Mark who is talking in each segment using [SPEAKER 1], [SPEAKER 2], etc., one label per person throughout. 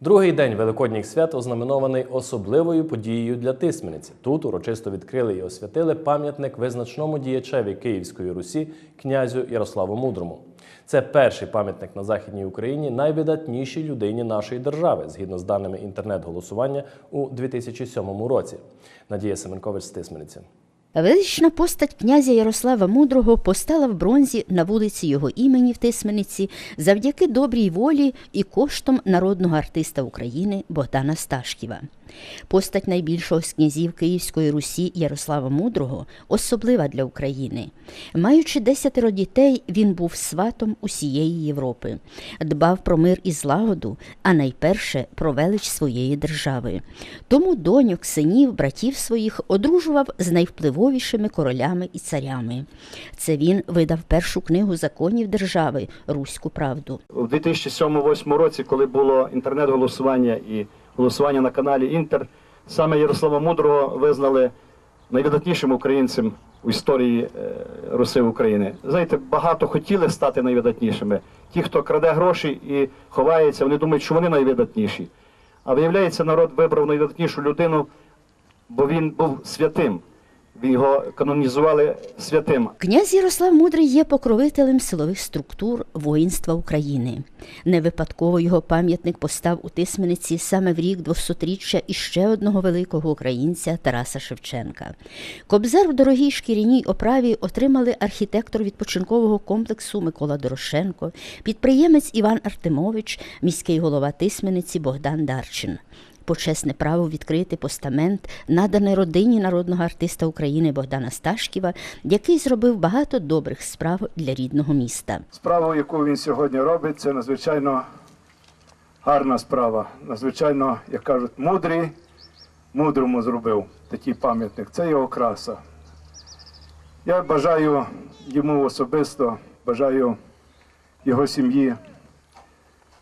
[SPEAKER 1] Другий день Великодніх свят ознаменований особливою подією для Тисмениці. Тут урочисто відкрили і освятили пам'ятник визначному діячеві Київської Русі князю Ярославу Мудрому. Це перший пам'ятник на Західній Україні найвидатнішій людині нашої держави, згідно з даними інтернет-голосування у 2007 році. Надія Семенкович з Тисмениці.
[SPEAKER 2] Велична постать князя Ярослава Мудрого постала в бронзі на вулиці його імені в Тисмениці завдяки добрій волі і коштом народного артиста України Богдана Сташківа. Постать найбільшого з князів Київської Русі Ярослава Мудрого особлива для України. Маючи десятеро дітей, він був сватом усієї Європи, дбав про мир і злагоду, а найперше про велич своєї держави. Тому доньок, синів, братів своїх одружував з найвпливовішими королями і царями. Це він видав першу книгу законів держави Руську правду.
[SPEAKER 3] У 2007-2008 році, коли було інтернет-голосування і голосування на каналі Інтер, саме Ярослава Мудрого визнали найвидатнішим українцем у історії е, Руси України. Знаєте, багато хотіли стати найвидатнішими. Ті, хто краде гроші і ховається, вони думають, що вони найвидатніші. А виявляється, народ вибрав найвидатнішу людину, бо він був святим. Його канонізували святим.
[SPEAKER 2] Князь Ярослав Мудрий є покровителем силових структур воїнства України. Не випадково його пам'ятник постав у Тисмениці саме в рік 200-річчя іще одного великого українця Тараса Шевченка. Кобзар в дорогій шкіряній оправі отримали архітектор відпочинкового комплексу Микола Дорошенко, підприємець Іван Артемович, міський голова Тисмениці Богдан Дарчин. Почесне право відкрити постамент надане родині народного артиста України Богдана Сташківа, який зробив багато добрих справ для рідного міста.
[SPEAKER 4] Справу, яку він сьогодні робить, це надзвичайно гарна справа. Надзвичайно, як кажуть, мудрий, мудрому зробив такий пам'ятник. Це його краса. Я бажаю йому особисто, бажаю його сім'ї,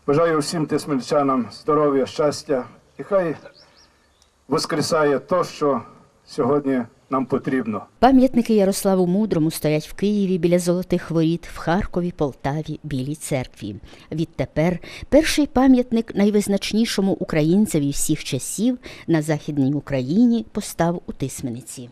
[SPEAKER 4] бажаю всім тисмельчанам здоров'я, щастя. І хай воскресає то, що сьогодні нам потрібно.
[SPEAKER 2] Пам'ятники Ярославу Мудрому стоять в Києві біля золотих воріт, в Харкові, Полтаві, Білій церкві. Відтепер перший пам'ятник найвизначнішому українцеві всіх часів на Західній Україні постав у Тисмениці.